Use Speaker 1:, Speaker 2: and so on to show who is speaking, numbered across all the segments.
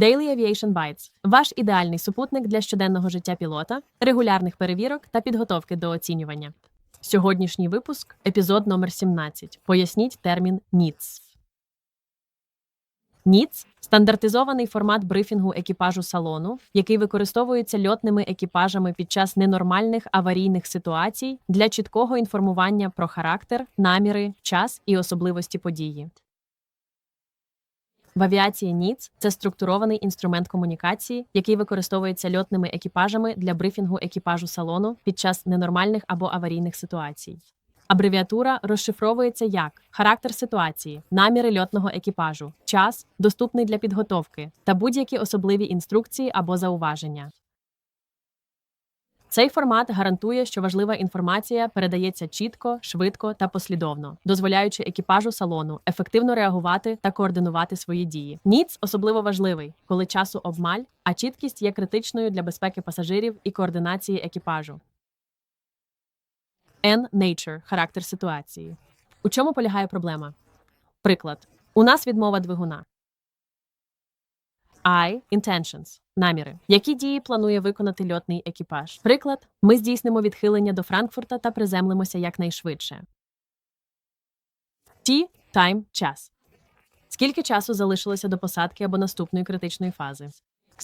Speaker 1: Daily Aviation Bites – ваш ідеальний супутник для щоденного життя пілота, регулярних перевірок та підготовки до оцінювання. Сьогоднішній випуск епізод номер 17. Поясніть термін NEEDS. NEEDS – стандартизований формат брифінгу екіпажу салону, який використовується льотними екіпажами під час ненормальних аварійних ситуацій для чіткого інформування про характер, наміри, час і особливості події. В авіації НІЦ це структурований інструмент комунікації, який використовується льотними екіпажами для брифінгу екіпажу салону під час ненормальних або аварійних ситуацій. Абревіатура розшифровується як характер ситуації, наміри льотного екіпажу, час, доступний для підготовки та будь-які особливі інструкції або зауваження. Цей формат гарантує, що важлива інформація передається чітко, швидко та послідовно, дозволяючи екіпажу салону ефективно реагувати та координувати свої дії. НІЦ особливо важливий, коли часу обмаль, а чіткість є критичною для безпеки пасажирів і координації екіпажу. N – Nature – характер ситуації. У чому полягає проблема? Приклад. У нас відмова двигуна. I – intentions – наміри. Які дії планує виконати льотний екіпаж? Приклад. Ми здійснимо відхилення до Франкфурта та приземлимося якнайшвидше. T – time – час. Скільки часу залишилося до посадки або наступної критичної фази?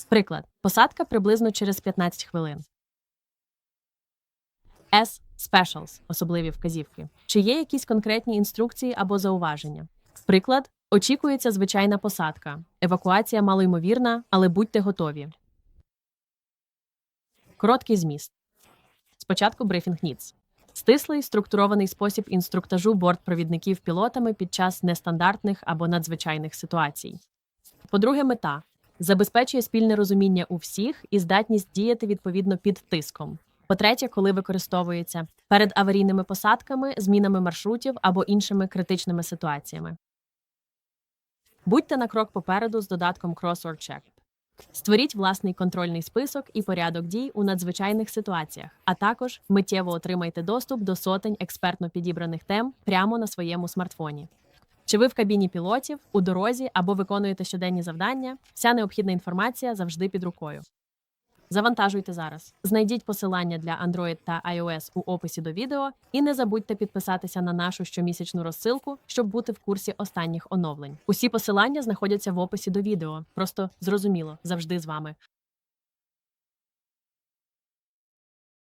Speaker 1: Приклад. Посадка приблизно через 15 хвилин. S – Specials – особливі вказівки. Чи є якісь конкретні інструкції або зауваження? Приклад. Очікується звичайна посадка. Евакуація малоймовірна, але будьте готові. Короткий зміст. Спочатку брифінг НІЦ. Стислий структурований спосіб інструктажу бортпровідників пілотами під час нестандартних або надзвичайних ситуацій. По-друге, мета забезпечує спільне розуміння у всіх і здатність діяти відповідно під тиском. По-третє, коли використовується перед аварійними посадками, змінами маршрутів або іншими критичними ситуаціями. Будьте на крок попереду з додатком Crossword Check. Створіть власний контрольний список і порядок дій у надзвичайних ситуаціях, а також миттєво отримайте доступ до сотень експертно підібраних тем прямо на своєму смартфоні. Чи ви в кабіні пілотів, у дорозі або виконуєте щоденні завдання? Вся необхідна інформація завжди під рукою. Завантажуйте зараз. Знайдіть посилання для Android та iOS у описі до відео і не забудьте підписатися на нашу щомісячну розсилку, щоб бути в курсі останніх оновлень. Усі посилання знаходяться в описі до відео. Просто зрозуміло, завжди з вами.